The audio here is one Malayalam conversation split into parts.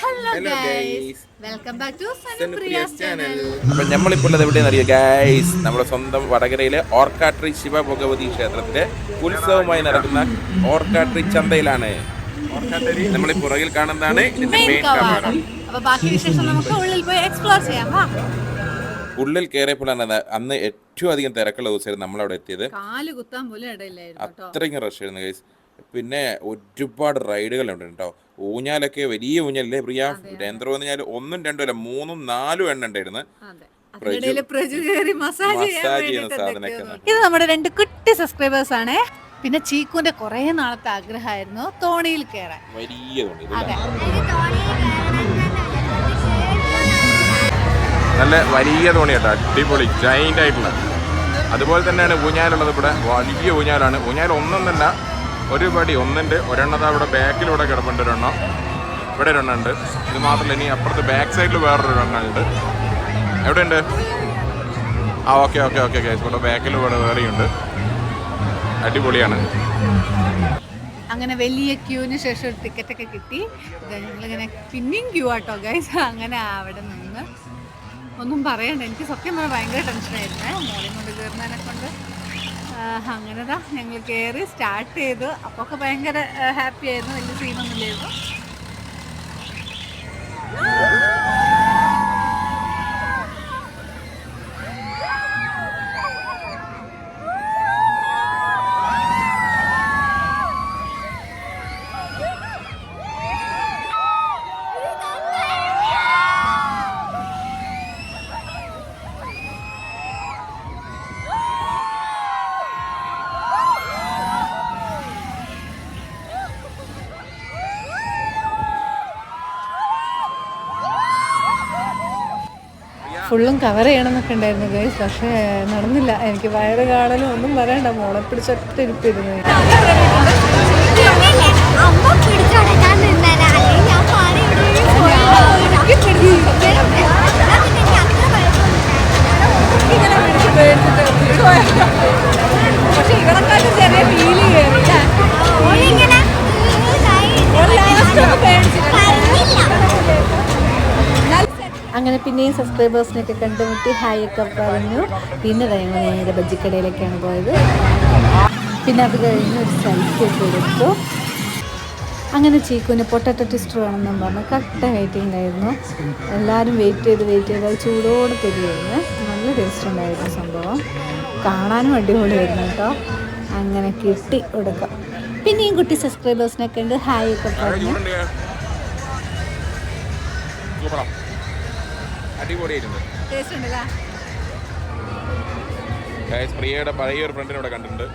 Hello guys welcome back to Sanupriya's channel അപ്പോൾ അപ്പൊ നമ്മളിപ്പോൾ ഉള്ളത് എവിടെയെന്ന് അറിയോ ഗൈസ് നമ്മുടെ സ്വന്തം വടകരയിലെ ഓർക്കാട്രി ശിവഭഗവതി ക്ഷേത്രത്തിലെ ഉത്സവമായി നടക്കുന്ന ഓർക്കാട്രി ചന്തയിലാണ്. നമ്മൾ ഈ പുറകിൽ കാണുന്നതാണ് ഇതിന്റെ മെയിൻ കവാടം. കവാടം ബാക്കി വിശേഷം നമുക്ക് ഉള്ളിൽ പോയി എക്സ്പ്ലോർ ചെയ്യാം. വാ. ഉള്ളിൽ കയറിയപ്പോഴാണ് അന്ന് ഏറ്റവും അധികം തിരക്കുള്ള ദിവസമായിരുന്നു നമ്മളവിടെ എത്തിയത്. കാൽ കുത്താൻ പോലും ഇടയില്ലായിരുന്നു കേട്ടോ. അത്രയ്ക്കും റഷ് ആയിരുന്നു ഗൈസ് പിന്നെ ഒരുപാട് റൈഡുകൾ ഉണ്ട് കേട്ടോ. ഊഞ്ഞാലൊക്കെ വലിയ ഊഞ്ഞാലല്ലേ പ്രിയ? രേന്ദ്ര എന്ന് പറഞ്ഞാൽ ഒന്നും രണ്ടും അല്ല മൂന്നും നാലും എണ്ണ ഉണ്ടായിരുന്നു. അതെ. അതിനിടയിൽ പ്രജു കയറി മസാജ് ചെയ്യാൻ മസാജ് ചെയ്യുന്ന വേണ്ടിയിട്ട് സാധനമൊക്കെ എന്തൊക്കെയോ നോക്കി. ഇത് നമ്മുടെ രണ്ട് കുട്ടി സബ്സ്ക്രൈബേഴ്സ് ആണ്. പിന്നെ ചീക്കുന്റെ കുറെ നാളത്തെ ആഗ്രഹമായിരുന്നു തോണിയിൽ കയറാൻ. വലിയ തോണി ഇത് അതെ. നല്ല വലിയ തോണി കേട്ടോ അടിപൊളി ജൈന്റ് ആയിട്ടുള്ള. അതുപോലെ തന്നെയാണ് ഊഞ്ഞാലുള്ളത് ഇവിടെ. വലിയ ഊഞ്ഞാലാണ്. ഊഞ്ഞാൽ ഒന്നൊന്നല്ല ഒരു പടി ഒന്നുണ്ട് ഒരെണ്ണത് അവിടെ ബാക്കിലൂടെ കിടപ്പുണ്ട് ഒരെണ്ണം. ഇവിടെ ഒരെണ്ണം ഉണ്ട്. ഇത് മാത്രമല്ല ഇനി അപ്പുറത്ത് ബാക്ക് സൈഡിൽ വേറൊരു എണ്ണം ഉണ്ട്. എവിടെയുണ്ട്? ആ ഓക്കെ ഓക്കെ ഓക്കെ കേസ് ഇവിടെ ബാക്കിൽ ഇവിടെ വേറെയുണ്ട്. അടിപൊളിയാണ്. അങ്ങനെ വലിയ ക്യൂവിന് ശേഷം ഒരു ടിക്കറ്റ് ഒക്കെ കിട്ടി. ഞങ്ങളിങ്ങനെ പിന്നെയും ക്യൂ ആട്ടോ ഗൈസ് അങ്ങനെ അവിടെ നിന്ന് ഒന്നും പറയണ്ട. എനിക്ക് സത്യം പറഞ്ഞാൽ ഭയങ്കര ടെൻഷനായിരുന്നേ മോളിൽ കൊണ്ട് കയറുന്നതിനെ കൊണ്ട്. അങ്ങനെതാ. ഞങ്ങൾ കയറി സ്റ്റാർട്ട് ചെയ്തു. അപ്പോൾ ഒക്കെ ഭയങ്കര ഹാപ്പി ആയിരുന്നു. വലിയ സീനൊന്നും ഫുള്ളും കവർ ചെയ്യണമെന്നൊക്കെ ഉണ്ടായിരുന്നു ഗൈസ് പക്ഷേ നടന്നില്ല. എനിക്ക് വയറ് കാണലും ഒന്നും പറയണ്ട മോളെ പിടിച്ചൊറ്റ ഇരിപ്പിരുന്നു പക്ഷെ ഇവരെക്കാട്ടും ചെറിയ ഫീൽ ഓളിങ്ങനെ അങ്ങനെ പിന്നെയും സബ്സ്ക്രൈബേഴ്സിനൊക്കെ കണ്ടുമുട്ടി ഹായ് ഒക്കെ പറഞ്ഞു. പിന്നെ ഞങ്ങൾ നേരെ ബജ്ജിക്കടയിലേക്കാണ് പോയത്. പിന്നെ അത് കഴിഞ്ഞ് ഒരു സെൽഫി ഒക്കെ എടുത്തു. അങ്ങനെ ചീക്കുവിന് പൊട്ടറ്റോ ടിസ്റ്റർ വേണമെന്നും പറഞ്ഞു. കട്ട വെയിറ്റിംഗ് ആയിരുന്നു എല്ലാവരും വെയിറ്റ് ചെയ്ത് വെയിറ്റ് ചെയ്ത് അത് ചൂടോടെ തരികയായിരുന്നു നല്ല ടേസ്റ്റ് ഉണ്ടായിരുന്നു സംഭവം. കാണാനും അടിപൊളിയായിരുന്നു കേട്ടോ. അങ്ങനെ കിട്ടി കൊടുക്കാം. പിന്നെയും കുട്ടി സബ്സ്ക്രൈബേഴ്സിനൊക്കെ ഉണ്ട്. ഹായ് ഒക്കെ പറഞ്ഞു ടേസ്റ്റ് ഉണ്ടല്ലേ ഗൈസ് പ്രിയയുടെ പഴയ ഒരു ഫ്രണ്ടിനെ ഇവിടെ കണ്ടിട്ടുണ്ട്.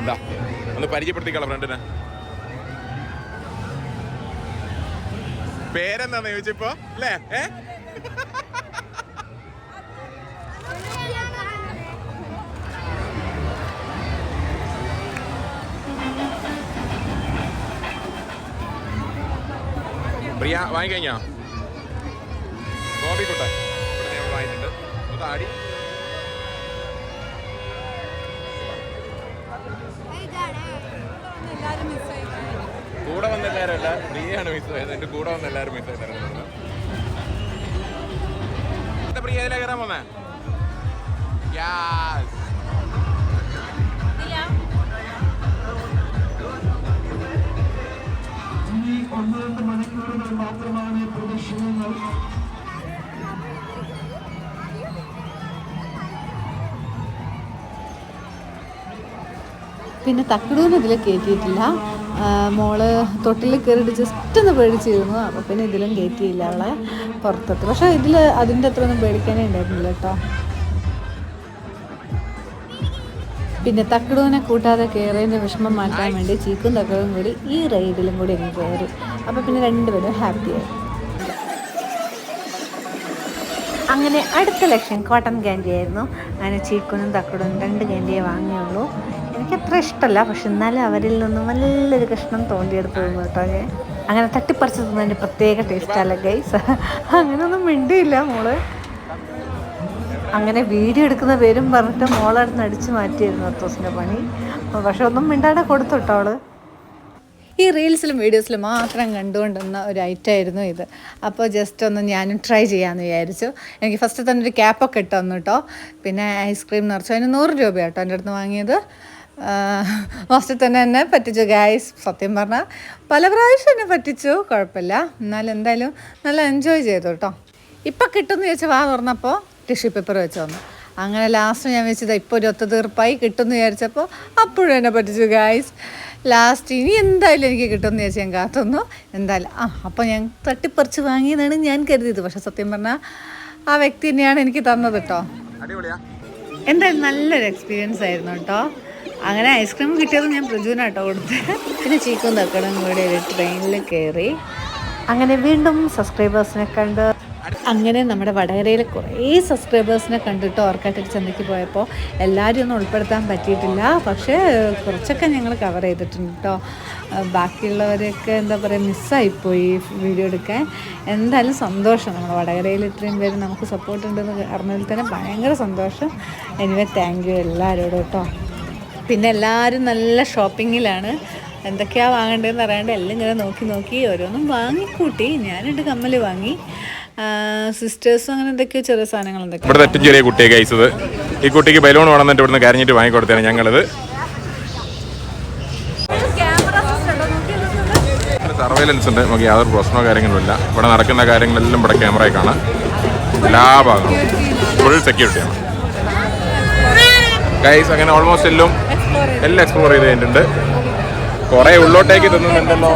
എന്താ ഒന്ന് പരിചയപ്പെടുത്തിക്കളാം ഫ്രണ്ടിനെ. പേരെന്താന്ന് ചോദിച്ചപ്പോ? അല്ലേ? ഏ? പ്രിയ വാങ്ങിക്കഴിഞ്ഞോ? ആടി കൂടെ വന്ന എല്ലാവരല്ല പ്രിയയാണ് മിസ് ആയത്. എന്റെ കൂടെ വന്ന എല്ലാവരും മിസ് ആയിട്ടായിരുന്നു എന്താ പ്രിയ ഇതിലെ കയറാൻ പോന്നേ? യാസ് പിന്നെ തക്കിടൂന്ന് ഇതിൽ കയറ്റിയിട്ടില്ല മോൾ തൊട്ടിൽ കയറിയിട്ട് ജസ്റ്റ് ഒന്ന് പേടിച്ചിരുന്നു. അപ്പോൾ പിന്നെ ഇതിലും കയറ്റിയില്ല അവളെ പുറത്തെത്തി പക്ഷേ ഇതിൽ അതിന്റെ അത്ര ഒന്നും പേടിക്കാനേ ഉണ്ടായിരുന്നില്ല കേട്ടോ. പിന്നെ തക്കിടുവിനെ കൂട്ടാതെ കയറിയതിന്റെ വിഷമം മാറ്റാൻ വേണ്ടി ചീക്കും തക്കടും കൂടി ഈ റൈഡിലും കൂടി അങ്ങ് കയറി അപ്പോൾ പിന്നെ രണ്ടുപേരും ഹാപ്പിയായി അങ്ങനെ അടുത്ത ലക്ഷ്യം കോട്ടൺ ക്യാൻഡി ആയിരുന്നു അങ്ങനെ ചീക്കുനും തക്കടും രണ്ട് ക്യാൻഡിയെ വാങ്ങിയുള്ളൂ. എനിക്ക് അത്ര ഇഷ്ടമല്ല പക്ഷെ എന്നാലും അവരിൽ നിന്നും നല്ലൊരു കഷ്ണം തോണ്ടിയെടുത്ത് തന്നു കേട്ടോ ഞാൻ. അങ്ങനെ തട്ടിപ്പറിച്ച് തിന്നതിന്റെ പ്രത്യേക ടേസ്റ്റല്ല ഗൈസ് അങ്ങനെയൊന്നും മിണ്ടിയില്ല മോൾ. അങ്ങനെ വീഡിയോ എടുക്കുന്ന പേരും പറഞ്ഞിട്ട് മോളടുന്ന് അടിച്ച് മാറ്റിയായിരുന്നു അത്തോസിന്റെ പണി. പക്ഷെ ഒന്നും മിണ്ടാതെ കൊടുത്തു കേട്ടോ അവൾ. ഈ റീൽസിലും വീഡിയോസിലും മാത്രം കണ്ടുകൊണ്ടിരുന്ന ഒരു ഐറ്റം ആയിരുന്നു ഇത്. അപ്പോൾ ജസ്റ്റ് ഒന്ന് ഞാനും ട്രൈ ചെയ്യാമെന്ന് വിചാരിച്ചു. എനിക്ക് ഫസ്റ്റ് തന്നെ ഒരു ക്യാപ്പൊക്കെ ഇട്ടു തന്നു കേട്ടോ. പിന്നെ ഐസ്ക്രീം നിറച്ചു അതിന് നൂറ് രൂപ കേട്ടോ എന്റെ അടുത്ത് വാങ്ങിയത്. ഫസ്റ്റ് തന്നെ എന്നെ പറ്റിച്ചു ഗായ്സ് സത്യം പറഞ്ഞാൽ പല പ്രാവശ്യം എന്നെ പറ്റിച്ചു കുഴപ്പമില്ല. എന്നാലും എന്തായാലും നല്ല എൻജോയ് ചെയ്തു കേട്ടോ. ഇപ്പം കിട്ടുമെന്ന് ചോദിച്ചാൽ വാ തുറന്നപ്പോൾ ടിഷ്യൂ പേപ്പർ വെച്ച് വന്നു അങ്ങനെ ലാസ്റ്റ് ഞാൻ വെച്ചത് ഇപ്പോൾ ഒരു ഒത്തുതീർപ്പായി കിട്ടുമെന്ന് വിചാരിച്ചപ്പോൾ അപ്പോഴും എന്നെ പറ്റിച്ചു ഗായ്സ് ലാസ്റ്റ് ഇനി എന്തായാലും എനിക്ക് കിട്ടുമെന്ന് ചോദിച്ചാൽ ഞാൻ കാത്തുന്നു എന്തായാലും ആ അപ്പോൾ ഞാൻ തട്ടിപ്പറിച്ച് വാങ്ങിയതാണ് ഞാൻ കരുതിയത്. പക്ഷേ സത്യം പറഞ്ഞാൽ ആ വ്യക്തി തന്നെയാണ് എനിക്ക് തന്നത് കേട്ടോ. എന്തായാലും നല്ലൊരു എക്സ്പീരിയൻസ് ആയിരുന്നു കേട്ടോ. അങ്ങനെ ഐസ്ക്രീം കിട്ടിയത് ഞാൻ പ്രജുവിനാട്ടോ കൊടുത്തത് പിന്നെ ചീക്കും തക്കടും കൂടി ഒരു ട്രെയിനിൽ കയറി അങ്ങനെ വീണ്ടും സബ്സ്ക്രൈബേഴ്സിനെ കണ്ട്. അങ്ങനെ നമ്മുടെ വടകരയിൽ കുറേ സബ്സ്ക്രൈബേഴ്സിനെ കണ്ടിട്ട് ഓർക്കാട്ടിൽ ചന്തയ്ക്ക് പോയപ്പോൾ എല്ലാവരും ഒന്നും ഉൾപ്പെടുത്താൻ പറ്റിയിട്ടില്ല. പക്ഷേ കുറച്ചൊക്കെ ഞങ്ങൾ കവർ ചെയ്തിട്ടുണ്ട് കേട്ടോ ബാക്കിയുള്ളവരൊക്കെ എന്താ പറയുക മിസ്സായിപ്പോയി വീഡിയോ എടുക്കാൻ. എന്തായാലും സന്തോഷം. നമ്മുടെ വടകരയിൽ ഇത്രയും പേര് നമുക്ക് സപ്പോർട്ട് ഉണ്ടെന്ന് അറിഞ്ഞതിൽ തന്നെ ഭയങ്കര സന്തോഷം. എനിവേ താങ്ക് യു എല്ലാവരോടും കേട്ടോ പിന്നെ എല്ലാവരും നല്ല ഷോപ്പിങ്ങിലാണ്. എന്തൊക്കെയാണ് വാങ്ങേണ്ടതെന്ന് അറിയാണ്ട് എല്ലാം ഇങ്ങനെ നോക്കി നോക്കി ഓരോന്നും വാങ്ങിക്കൂട്ടി. ഞാനിട്ട് കമ്മൽ വാങ്ങി. സിസ്റ്റേഴ്സും അങ്ങനെ എന്തൊക്കെയോ ചെറിയ സാധനങ്ങൾ എന്തൊക്കെയോ ഇവിടെ ഏറ്റവും ചെറിയ കുട്ടിയെ കഴിച്ചത് ഈ കുട്ടിക്ക് ബലൂൺ വേണമെന്നിട്ട് ഇവിടുന്ന് കരഞ്ഞിട്ട് വാങ്ങിക്കൊടുത്തതാണ് ഞങ്ങളിത്. സർവൈലൻസ് ഉണ്ട്. നമുക്ക് യാതൊരു പ്രശ്നമോ കാര്യങ്ങളുമില്ല ഇവിടെ നടക്കുന്ന കാര്യങ്ങളെല്ലാം ഇവിടെ ക്യാമറയിൽ കാണാം. എല്ലാ ഭാഗവും ഫുൾ സെക്യൂരിറ്റിയാണ് ഗൈസ് അങ്ങനെ ഓൾമോസ്റ്റ് എല്ലാം എല്ലാം എക്സ്പ്ലോർ ചെയ്ത് കഴിഞ്ഞിട്ടുണ്ട്. കുറെ ഉള്ളോട്ടേക്ക് തിന്നുന്നുണ്ടല്ലോ.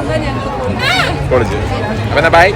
പൊളിച്ച് അപ്പം ബൈ